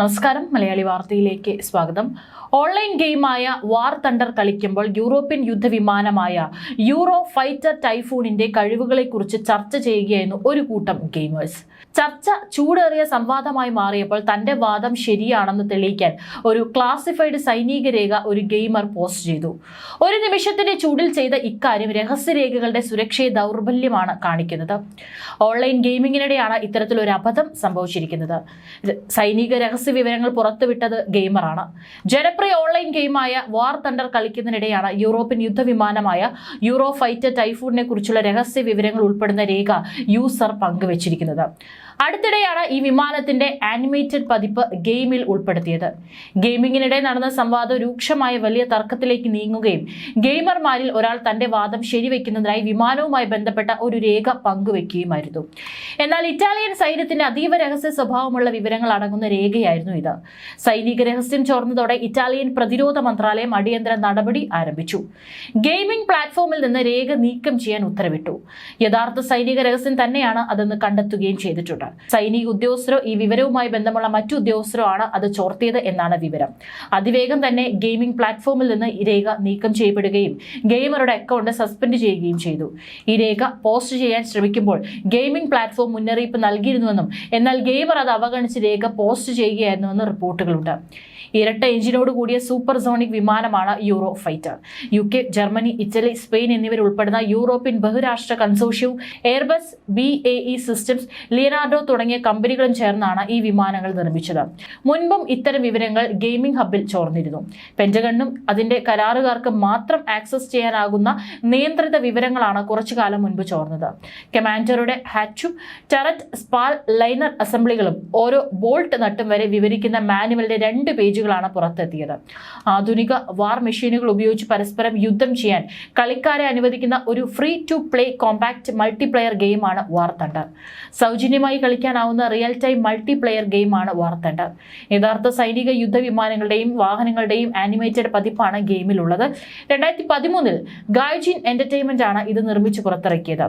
നമസ്കാരം. മലയാളി വാർത്തയിലേക്ക് സ്വാഗതം. ഓൺലൈൻ ഗെയിമായ വാർ തണ്ടർ കളിക്കുമ്പോൾ യൂറോപ്യൻ യുദ്ധവിമാനമായ യൂറോ ഫൈറ്റർ ടൈഫൂണിന്റെ കഴിവുകളെക്കുറിച്ച് ചർച്ച ചെയ്യുകയായിരുന്നു ഒരു കൂട്ടം ഗെയിമേഴ്സ്. ചർച്ച ചൂടേറിയ സംവാദമായി മാറിയപ്പോൾ തന്റെ വാദം ശരിയാണെന്ന് തെളിയിക്കാൻ ഒരു ക്ലാസിഫൈഡ് സൈനിക രേഖ ഒരു ഗെയിമർ പോസ്റ്റ് ചെയ്തു. ഒരു നിമിഷത്തിന്റെ ചൂടിൽ ചെയ്ത ഇക്കാര്യം രഹസ്യരേഖകളുടെ സുരക്ഷയെ ദൗർബല്യമാണ് കാണിക്കുന്നത്. ഓൺലൈൻ ഗെയിമിങ്ങിനിടെയാണ് ഇത്തരത്തിലൊരു അബദ്ധം സംഭവിച്ചിരിക്കുന്നത്. സൈനിക രഹസ്യ വിവരങ്ങൾ പുറത്തുവിട്ടത് ഗെയിമറാണ്. ജനപ്രിയ ഓൺലൈൻ ഗെയിമായ വാർ തണ്ടർ കളിക്കുന്നതിനിടെയാണ് യൂറോപ്യൻ യുദ്ധവിമാനമായ യൂറോ ഫൈറ്റർ ടൈഫൂണിനെ കുറിച്ചുള്ള രഹസ്യ വിവരങ്ങൾ ഉൾപ്പെടുന്ന രേഖ യൂസർ പങ്കുവച്ചിരിക്കുന്നത്. അടുത്തിടെയാണ് ഈ വിമാനത്തിന്റെ ആനിമേറ്റഡ് പതിപ്പ് ഗെയിമിൽ ഉൾപ്പെടുത്തിയത്. ഗെയിമിങ്ങിനിടെ നടന്ന സംവാദം രൂക്ഷമായ വലിയ തർക്കത്തിലേക്ക് നീങ്ങുകയും ഗെയിമർമാരിൽ ഒരാൾ തന്റെ വാദം ശരിവെക്കുന്നതിനായി വിമാനവുമായി ബന്ധപ്പെട്ട ഒരു രേഖ പങ്കുവെക്കുകയുമായിരുന്നു. എന്നാൽ ഇറ്റാലിയൻ സൈന്യത്തിന്റെ അതീവ രഹസ്യ സ്വഭാവമുള്ള വിവരങ്ങൾ അടങ്ങുന്ന രേഖയായിരുന്നു ഇത്. സൈനിക രഹസ്യം ചോർന്നതോടെ ഇറ്റാലിയൻ പ്രതിരോധ മന്ത്രാലയം അടിയന്തര നടപടി ആരംഭിച്ചു. ഗെയിമിംഗ് പ്ലാറ്റ്ഫോമിൽ നിന്ന് രേഖ നീക്കം ചെയ്യാൻ ഉത്തരവിട്ടു. യഥാർത്ഥ സൈനിക രഹസ്യം തന്നെയാണ് അതെന്ന് കണ്ടെത്തുകയും ചെയ്തിട്ടുണ്ട്. സൈനിക ഉദ്യോഗസ്ഥരോ ഈ വിവരവുമായി ബന്ധമുള്ള മറ്റു ഉദ്യോഗസ്ഥരോ ആണ് അത് ചോർത്തിയത് എന്നാണ് വിവരം. അതിവേഗം തന്നെ ഗെയിമിംഗ് പ്ലാറ്റ്ഫോമിൽ നിന്ന് ഈ രേഖ നീക്കം ചെയ്യപ്പെടുകയും ഗെയിമറുടെ അക്കൗണ്ട് സസ്പെൻഡ് ചെയ്യുകയും ചെയ്തു. ഈ രേഖ പോസ്റ്റ് ചെയ്യാൻ ശ്രമിക്കുമ്പോൾ ഗെയിമിംഗ് പ്ലാറ്റ്ഫോം മുന്നറിയിപ്പ് നൽകിയിരുന്നുവെന്നും എന്നാൽ ഗെയിമർ അത് അവഗണിച്ച് രേഖ പോസ്റ്റ് ചെയ്യുകയായിരുന്നുവെന്ന് റിപ്പോർട്ടുകളുണ്ട്. ഇരട്ട എഞ്ചിനോട് കൂടിയ സൂപ്പർ സോണിക് വിമാനമാണ് Eurofighter. U K Germany Italy Spain എന്നിവരുൾപ്പെടുന്ന European ബഹുരാഷ്ട്ര കൺസോഷ്യവും Airbus B A E systems Leonardo തുടങ്ങിയ കമ്പനികളും ചേർന്നാണ് ഈ വിമാനങ്ങൾ നിർമ്മിച്ചത്. മുൻപും ഇത്തരം വിവരങ്ങൾ ഗെയിമിംഗ് ഹബിൽ ചോർന്നിരുന്നു. പെന്റഗണ്ണും അതിന്റെ കരാറുകാർക്ക് മാത്രം ആക്സസ് ചെയ്യാനാകുന്ന നിയന്ത്രിത വിവരങ്ങളാണ് കുറച്ചു കാലം മുൻപ് ചോർന്നത്. കമാൻഡറുടെ ഹാച്ചും ടെററ്റ് സ്പാൽ ലൈനർ അസംബ്ലികളും ഓരോ ബോൾട്ട് നട്ടും വരെ വിവരിക്കുന്ന മാനുവലിന്റെ രണ്ട് പേജുകളാണ് പുറത്തെത്തിയത്. ആധുനിക വാർ മെഷീനുകൾ ഉപയോഗിച്ച് പരസ്പരം യുദ്ധം ചെയ്യാൻ കളിക്കാരെ അനുവദിക്കുന്ന ഒരു free to play compact multiplayer ഗെയിമാണ് വാർ തണ്ടർ സൗജന്യമായി കളിക്കാനാവുന്ന റിയൽ ടൈം മൾട്ടിപ്ലെയർ ഗെയിമാണ് വാർ തണ്ടർ യഥാർത്ഥ സൈനിക യുദ്ധവിമാനങ്ങളുടെയും വാഹനങ്ങളുടെയും ആനിമേറ്റഡ് പതിപ്പാണ് ഗെയിമിലുള്ളത്. രണ്ടായിരത്തി പതിമൂന്നിൽ ഗായ്ജിൻ എന്റർടൈൻമെന്റ് ആണ് ഇത് നിർമ്മിച്ച് പുറത്തിറക്കിയത്.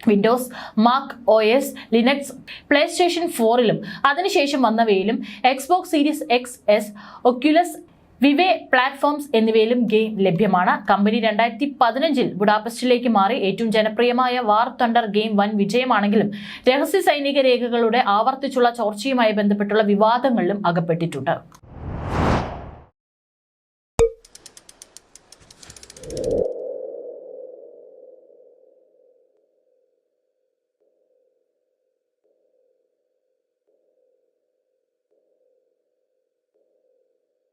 Windows Mac O S Linux PlayStation ഫോറിലും അതിനുശേഷം വന്നവയിലും Xbox series X S Oculus Vive platforms എന്നിവയിലും ഗെയിം ലഭ്യമാണ്. കമ്പനി രണ്ടായിരത്തി പതിനഞ്ചിൽ ബുഡാപെസ്റ്റിലേക്ക് മാറി. ഏറ്റവും ജനപ്രിയമായ വാർ തണ്ടർ ഗെയിം വൻ വിജയമാണെങ്കിലും രഹസ്യ സൈനിക രേഖകളുടെ ആവർത്തിച്ചുള്ള ചോർച്ചയുമായി ബന്ധപ്പെട്ടുള്ള വിവാദങ്ങളിലും അകപ്പെട്ടിട്ടുണ്ട്.